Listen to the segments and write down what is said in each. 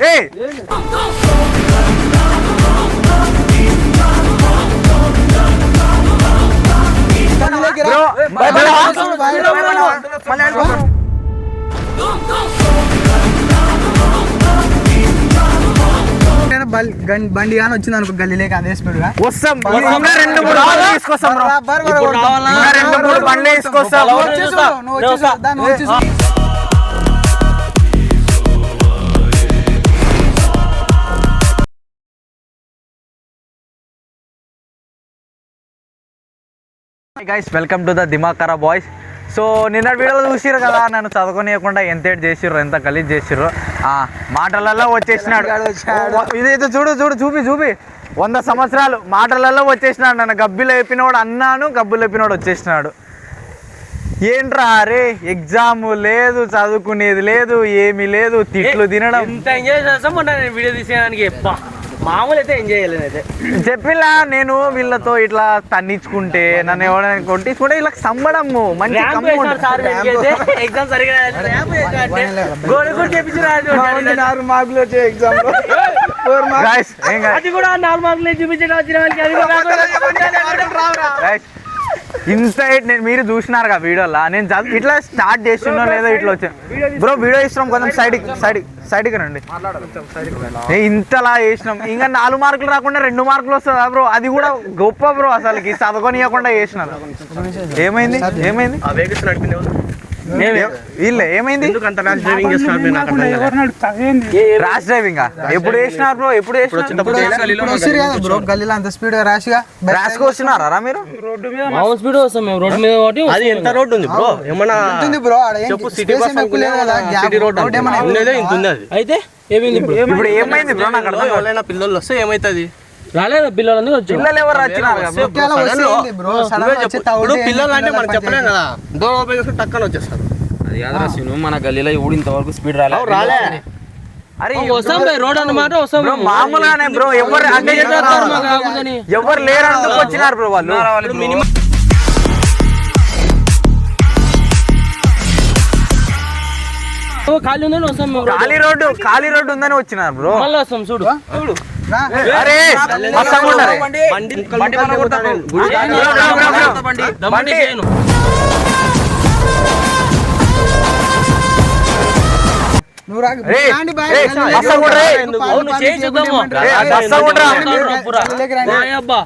అరే బండి కానీ వచ్చింది అనుకో గల్లీలేక అదే స్పీడ్గా వస్తాం రెండు మూడు తీసుకొస్తాం రెండు మూడు బండ్లు తీసుకొస్తాం. గైస్ వెల్కమ్ టు ద దిమాకరా బాయ్స్ సో నిన్న వీడియోలో చూసిర్రు కదా నన్ను చదువుకోనియకుండా ఎంత ఏడు చేసిర్రు ఎంత గలీజ్ చేసిర్రు. ఆ మాటలలో వచ్చేసినాడు. ఇది ఇది చూడు చూడు చూపి చూపి. వంద సంవత్సరాలు మాటలలో వచ్చేసినాడు నన్ను. గబ్బిలో చెప్పినవాడు అన్నాను గబ్బులు చెప్పినవాడు వచ్చేసినాడు. ఏంట్రా అరే ఎగ్జామ్ లేదు చదువుకునేది లేదు ఏమీ లేదు తిట్లు తినడం. వీడియో తీసేయడానికి బా, మామూలు అయితే ఎంజాయ్ చేయలేదు అయితే. చెప్పిలా నేను వీళ్ళతో ఇట్లా తన్నించుకుంటే నన్ను ఎవరైనా కొట్టించుకుంటే వీళ్ళకి సంబడము మంచి ఎగ్జామ్ సరిగా ఆరు మార్కులు వచ్చే ఎగ్జామ్. అది కూడా నాలుగు మార్కులు చూపించడం వచ్చిన వాళ్ళకి అది కూడా ఇన్సైడ్ నేను మీరు చూసినారు కదా వీడియోలో. నేను చదువు ఇట్లా స్టార్ట్ చేస్తున్నా లేదో ఇట్లా వచ్చాను బ్రో వీడియో ఇస్తున్నాం కొంచెం సైడ్ సైడ్ సైడ్కి రండి. ఇంతలా చేసినాం. ఇంకా నాలుగు మార్కులు రాకుండా రెండు మార్కులు వస్తుందా బ్రో అది కూడా గొప్ప బ్రో అసలు చదవనియకుండా చేసినారు. ఏమైంది? ఏమైంది? వీళ్ళే ఏమైంది? ర్యాష్ డ్రైవింగ్ ఎప్పుడు వేసినారు బ్రో ఎప్పుడు బ్రో గల్లీలో అంత స్పీడ్గా ర్యాష్గా? ర్యాష్కి వచ్చినారా మీరు? మామూలు స్పీడ్ వస్తాం మేము రోడ్డు మీద ఒకటి అది ఎంత రోడ్డు ఉంది బ్రో ఏమన్నా ఉంటుంది బ్రో చెప్పు సిటీ బస్ కదా సిటీ రోడ్ రోడ్ ఏమన్నా ఉండేదే ఇంత ఉంది? అది? అయితే ఏమైంది ఇప్పుడు ఇప్పుడు ఏమైంది బ్రో నాకు అర్థం పిల్లలు వస్తే ఏమవుతుంది రాలేదా? పిల్లలందరూ వచ్చి పిల్లలు ఎవరు వచ్చినారు? పిల్లలు అంటే మనం చెప్పలేం కదా. డోర్ ఓపెన్ చేసుకుని టక్కన వచ్చేస్తారు. అది సీను మన గల్లీలో ఎవడు ఇంతవరకు స్పీడ్ రాలే. రాలే. అరే వస్తాం బే, రోడ్ అన్నమాట వస్తాం బ్రో మామూలుగానే బ్రో ఎవరు అంటే. ఎవరు లేరందుకు వచ్చినారు బ్రో వాళ్ళు? మినిమం ఖాళీ ఉందని వస్తాం. ఖాళీ రోడ్డు ఖాళీ రోడ్డు ఉందని వచ్చినారు బ్రో. మళ్ళీ వస్తాం చూడు. రా. అరే మస్తు ఉంటారు బండి బండి.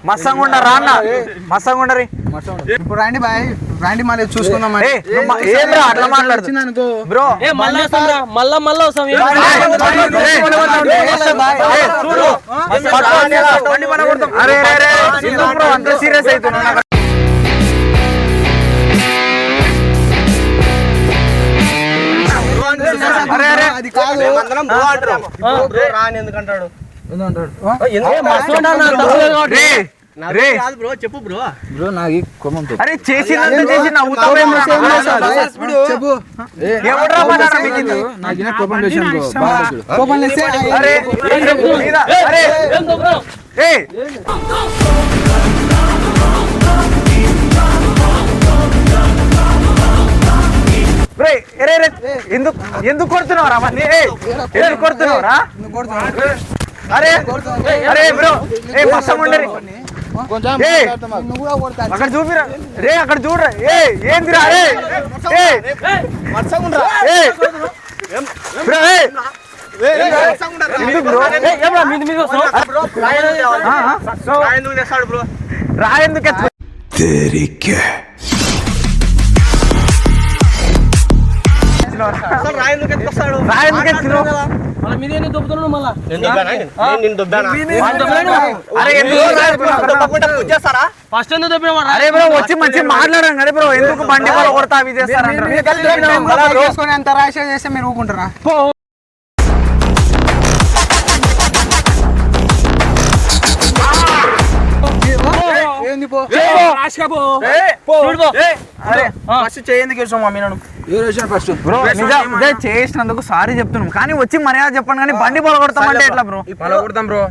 మస్సంగుండ రాన్న. ఇప్పుడు రండి బాయ్. రండి మళ్ళీ చూసుకుందాం ఏ అట్లా మాట్లాడుతుంది అనుకో బ్రో. ఏ మళ్ళా మళ్ళా వస్తాం. అరే, అంత సీరియస్ అవుతున్నా అది కాదు. రాని ఎందుకంటాడు? చెప్పు బ్రో. బ్రో నాకు కోపం అరే చేసిందంత చేసి నవ్వుతావేమో చెప్పు. ఎవడ్రా మాట్లాడరా మీకు ఇది? నాకు కోపం చేశాను కోపం లేస్తే అరే మీద, అరే ఏం ఎందుకు ఎందుకు కొడుతున్నావురా అవన్నీ ఏయ్, ఎందుకు కొడుతున్నావురా. అరే అరే బ్రో ఏ మస్సం ఉండరి. అక్కడ చూపిరా. రే అక్కడ చూడరా. ఏ ఏందిరా రా, మీది మీది వస్తాం ఆ, ఆ. రాయి ఎందుకు తెస్తాడు బ్రో? రా ఎందుకు ఎత్తు- ఎందుకు? అరే బ్రో వచ్చి మంచి మాట్లాడాం కదా బ్రో ఎందుకు బండి వాళ్ళు కొడతా అవి వేసుకొని అంత చేస్తే మీరు ఊరుకుంటారా? ఏంది పో? ఫస్ట్ చేయందుకు వేసాం మమ్మీ నన్ను ఫస్ట్. బ్రో నిజం ఇదే చేసినందుకు సారీ చెప్తున్నాం. కానీ వచ్చి మర్యాద చెప్పండి కానీ బండి పొలగొడతామంటే ఎట్లా బ్రో? పలగొడతాం బ్రో.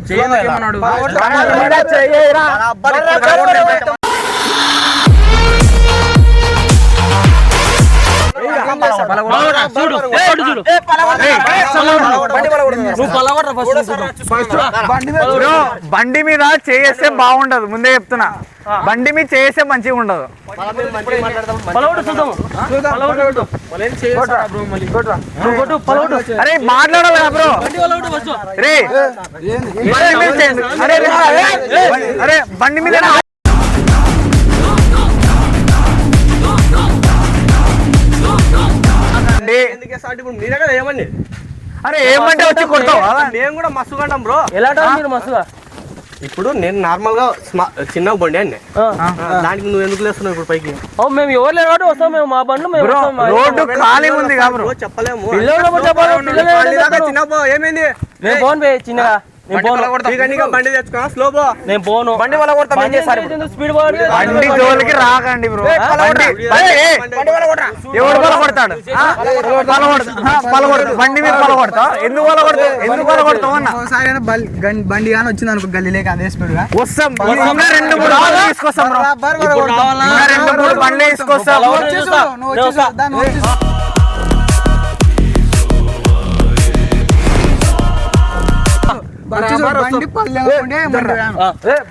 బండి మీద చేస్తే బాగుండదు. ముందే చెప్తున్నా. బండి మీద చేస్తే మంచిగా ఉండదు. పలవడు చూద్దాం. పలవడు చూద్దాం. నువ్వు కొట్టు పలవడు అరే మాట్లాడాలి బ్రో. రే. అరే బండి మీద అండి. ఏమండి? అరే ఏమంటే వచ్చి కొడతావు? మేము కూడా మస్తు కంటాం బ్రో. ఎలా మీరు మస్తుగా? ఇప్పుడు నేను నార్మల్గా చిన్న బండి అండి. దానికి నువ్వు ఎందుకు లేస్తున్నావు ఇప్పుడు పైకి? ఓ మేము ఎవరు లేరు కాబట్టి వస్తాం మేము మా బండ్లు మేము రోడ్డు ఖాళీ ఉంది బ్రో. చెప్పలేము. పిల్లలు చెప్పాలి? చిన్న పో ఏమైంది? నేను పోను బే చిన్నగా. బండి తెచ్చుకో. స్లో పో. నేను పోను. బండి వల్ల కొడతాం ఏం చేస్తారు ఇప్పుడు? స్పీడ్ పోవాలి బండి జోలికి రాకండి బ్రో. బండి బండి ఎవడు బండి మీద పలగొడతా ఎందుకు ఎందుకు బండి కానీ వచ్చింది అనుకో గల్లీలేక అదే స్పీడ్గా. వస్తాం. రెండు మూడు బండ్లు తీసుకొస్తాం రెండు మూడు బండ్లు తీసుకొస్తాం.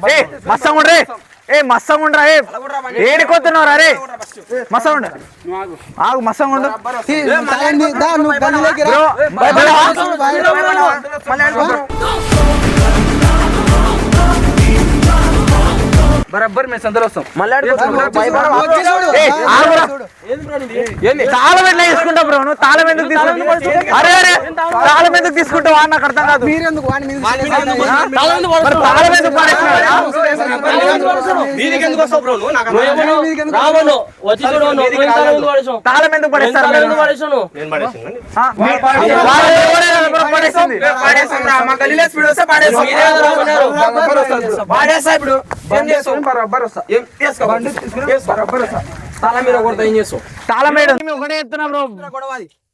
ఏ మస్సంగుండ్రే. ఏ మస్సంగుండ్రా ఏ. ఏడికొస్తున్నావు రే. మస్సంగుండ. ఆగు మేము సందరు వస్తాం. మళ్ళీ ఆగురా. తాళం ఎట్లా తీసుకుంటావు బ్రో? నువ్వు తాళం ఎందుకు తీసుకుంటావు అరే అరే. తాళం ఎందుకు తీసుకుంటావు అని నాకు అర్థం కాదు మీరెందుకు వాడిని మీద మరి తాళం ఎందుకు పడేస్తారు పాడేస్తాం ఇప్పుడు ఏం చేస్తాం బరాబర్ వస్తా ఏం చేసుకో చేసుకో, బరాబర్ వస్తా తల మీద కొడతా ఏం చేస్తావు తాళం వేయడం ఒకటే చెప్తున్నా బ్రో ఆ?